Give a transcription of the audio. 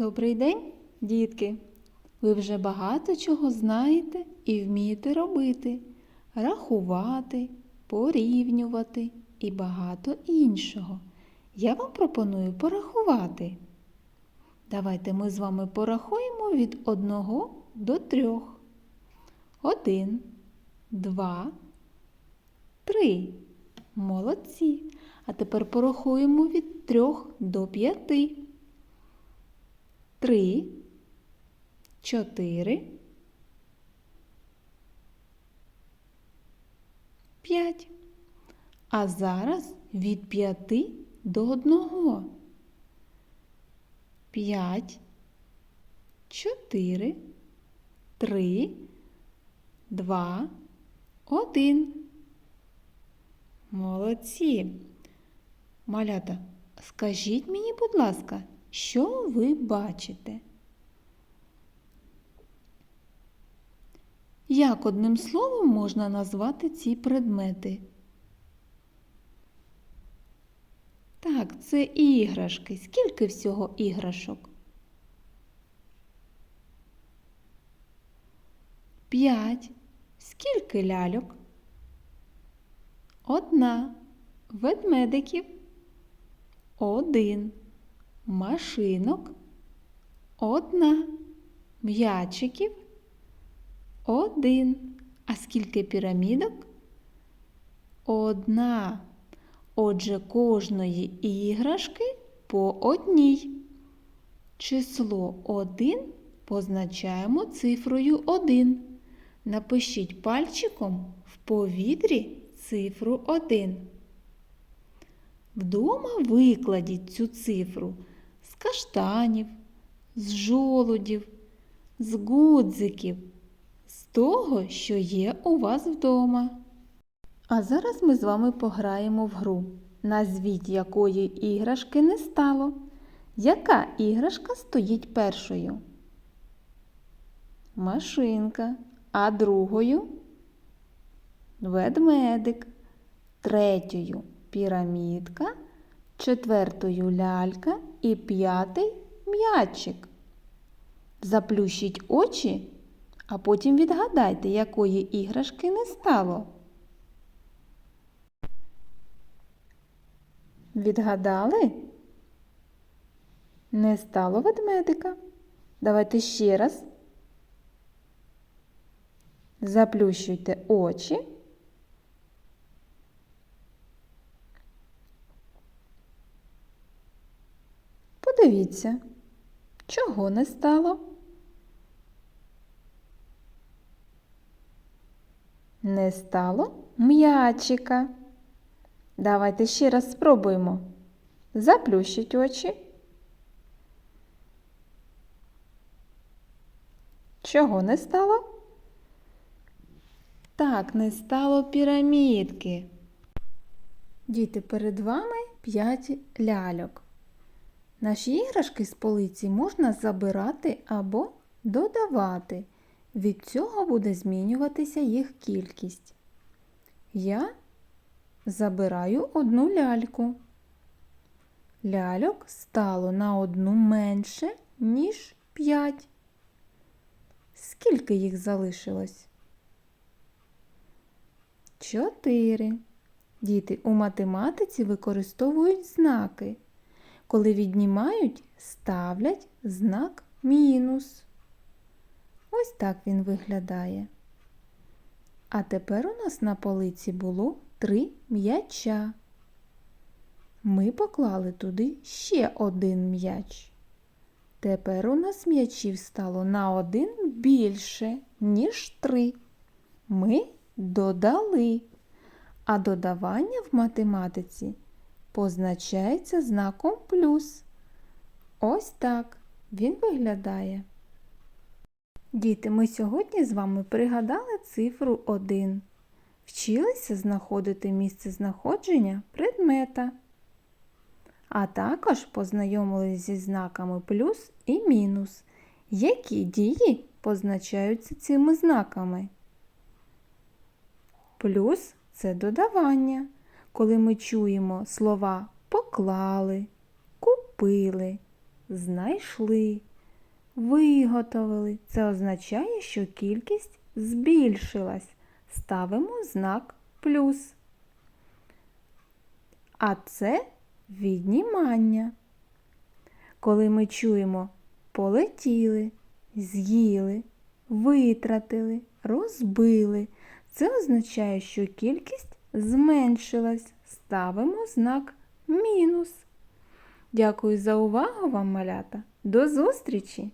Добрий день, дітки! Ви вже багато чого знаєте і вмієте робити, рахувати, порівнювати і багато іншого. Я вам пропоную порахувати. Давайте ми з вами порахуємо від 1 до 3. 1, 2, 3. Молодці. А тепер порахуємо від 3 до 5. Три, чотири, п'ять. А зараз від п'яти до одного. П'ять, чотири, три, два, один. Молодці. Малята, скажіть мені, будь ласка, що ви бачите? Як одним словом можна назвати ці предмети? Так, це іграшки. Скільки всього іграшок? П'ять. Скільки ляльок? Одна. Ведмедиків. Один. Машинок. Одна. М'ячиків. Один. А скільки пірамідок? Одна. Отже, кожної іграшки по одній. Число 1 позначаємо цифрою 1. Напишіть пальчиком в повітрі цифру 1. Вдома викладіть цю цифру каштанів, з жолудів, з гудзиків, з того, що є у вас вдома. А зараз ми з вами пограємо в гру, назвіть якої іграшки не стало. Яка іграшка стоїть першою? Машинка, а другою ведмедик, третьою пірамідка, четвертою лялька і п'ятий м'ячик. Заплющіть очі, а потім відгадайте, якої іграшки не стало. Відгадали? Не стало ведмедика. Давайте ще раз. Заплющуйте очі. Подивіться, чого не стало? Не стало м'ячика. Давайте ще раз спробуємо. Заплющіть очі. Чого не стало? Так, не стало пірамідки. Діти, перед вами 5 ляльок. Наші іграшки з полиці можна забирати або додавати. Від цього буде змінюватися їх кількість. Я забираю одну ляльку. Ляльок стало на одну менше, ніж 5. Скільки їх залишилось? Чотири. Діти у математиці використовують знаки. Коли віднімають, ставлять знак мінус. Ось так він виглядає. А тепер у нас на полиці було три м'яча. Ми поклали туди ще один м'яч. Тепер у нас м'ячів стало на один більше, ніж три. Ми додали. А додавання в математиці позначається знаком плюс. Ось так він виглядає. Діти, ми сьогодні з вами пригадали цифру 1. Вчилися знаходити місце знаходження предмета. А також познайомилися зі знаками плюс і мінус. Які дії позначаються цими знаками? Плюс це додавання, коли ми чуємо слова поклали, купили, знайшли, виготовили. Це означає, що кількість збільшилась. Ставимо знак плюс. А це віднімання. Коли ми чуємо полетіли, з'їли, витратили, розбили, це означає, що кількість зменшилась. Ставимо знак мінус. Дякую за увагу вам, малята. До зустрічі!